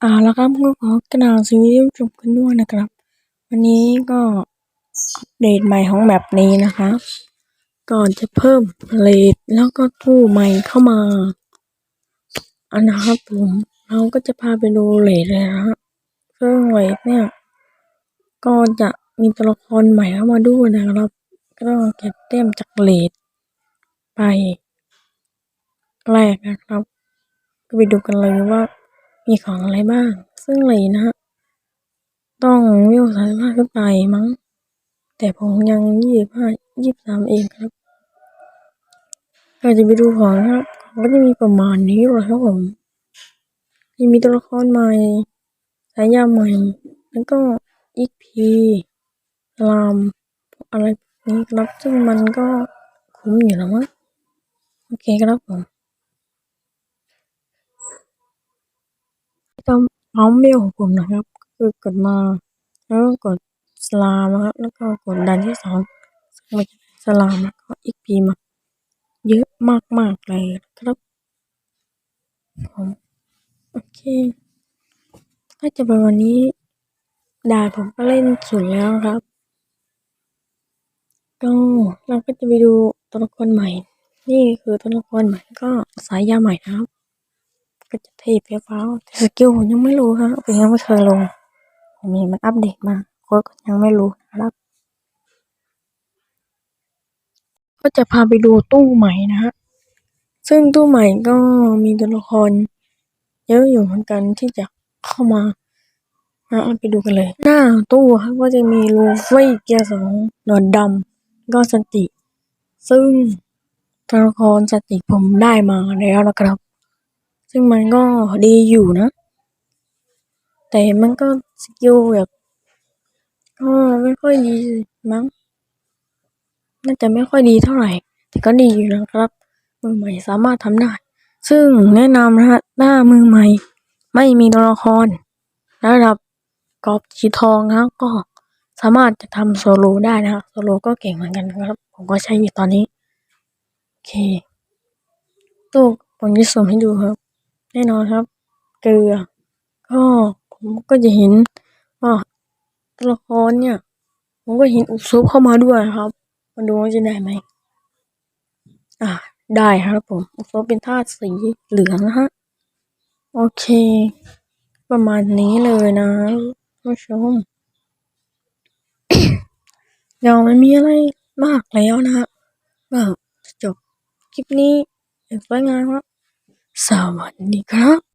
เอาละครับก็ขอกล่าวสวัสดีท่านผู้ชมกันด้วยนะครับ วันนี้ก็อัปเดตใหม่ของแมปนี้นะครับก่อนจะเพิ่มเลทแล้วก็ตู้ใหม่เข้ามาอันนะครับผมเราก็จะพาไปดูเลทเลยนะฮะซึ่งเลทเนี่ย ก็จะมีตัวละครใหม่เข้ามาด้วยนะครับก็ต้องเก็บแต้มจากเลทไปแรกนะครับ ก็ไปดูกันเลยว่า มีของอะไรบ้าง ซึ่งเลยนะฮะ ต้องวิวสามารถขึ้นไปมั้ง แต่ผมยังยี่สิบห้ายี่สามเองครับเราจะไปดูของนะครับก็จะมีประมาณนี้เลยครับผมยังมีตัวละครใหม่ สายยาใหม่ แล้วก็อีกพีลาม อะไรนี้ครับ ซึ่งมันก็คุ้มอยู่แล้วมั้ง โอเคครับผม ต้องพร้อมเบลของผมนะครับ คือกดมา แล้วก็กดสลามนะครับ แล้วก็กดดันที่สองสลามแล้วก็อีกพีมา เยอะมากๆเลยครับผมโอเคก็จะเป็นวันนี้ดาผมก็เล่นสุดแล้วครับก็เราก็จะไปดูตัวละครใหม่ นี่คือตัวละครใหม่ก็สายยาใหม่นะครับ ก็จะเทพฟ้าแต่สกิลผมยังไม่รู้ครับผมยังไม่เคยลงผมมีมันอัปเดตมาโค้ดก็ยังไม่รู้นะครับ ก็จะพาไปดูตู้ใหม่นะฮะซึ่งตู้ใหม่ก็มีตัวละครเยอะอยู่เหมือนกันที่จะเข้ามาเราไปดูกันเลย หน้าตู้ครับก็จะมีลูฟี่เกียร์สองหนวดดำก็สติ ซึ่งตัวละครสติผมได้มาแล้วนะครับ ซึ่งมันก็ดีอยู่นะ แต่มันก็สกิลแบบก็ไม่ค่อยดีมั้ง น่าจะไม่ค่อยดีเท่าไหร่ แต่ก็ดีอยู่นะครับ มือใหม่สามารถทำได้ ซึ่งแนะนำนะฮะหน้ามือใหม่ ไม่มีตัวละครระดับกรอบสีทองนะก็สามารถจะทำโซโลได้นะครับโซโลก็เก่งเหมือนกันครับ ผมก็ใช้อยู่ตอนนี้ โอเคตู้ผมจะส่งให้ดูครับ น่นอนครับ เกลือ ก็ผมก็จะเห็นว่าตัวละครเนี่ย ผมก็เห็นอุซบเข้ามาด้วยครับมาดูว่าจะได้ไหมอ่าได้ครับผมอุซบเป็นธาตุสีเหลืองนะฮะโอเค ประมาณนี้เลยนะผู้ชมยังไม่มีอะไรมากแล้วนะฮะก็จบคลิปนี้อย่างสวยงามครับ สวัสดีครับ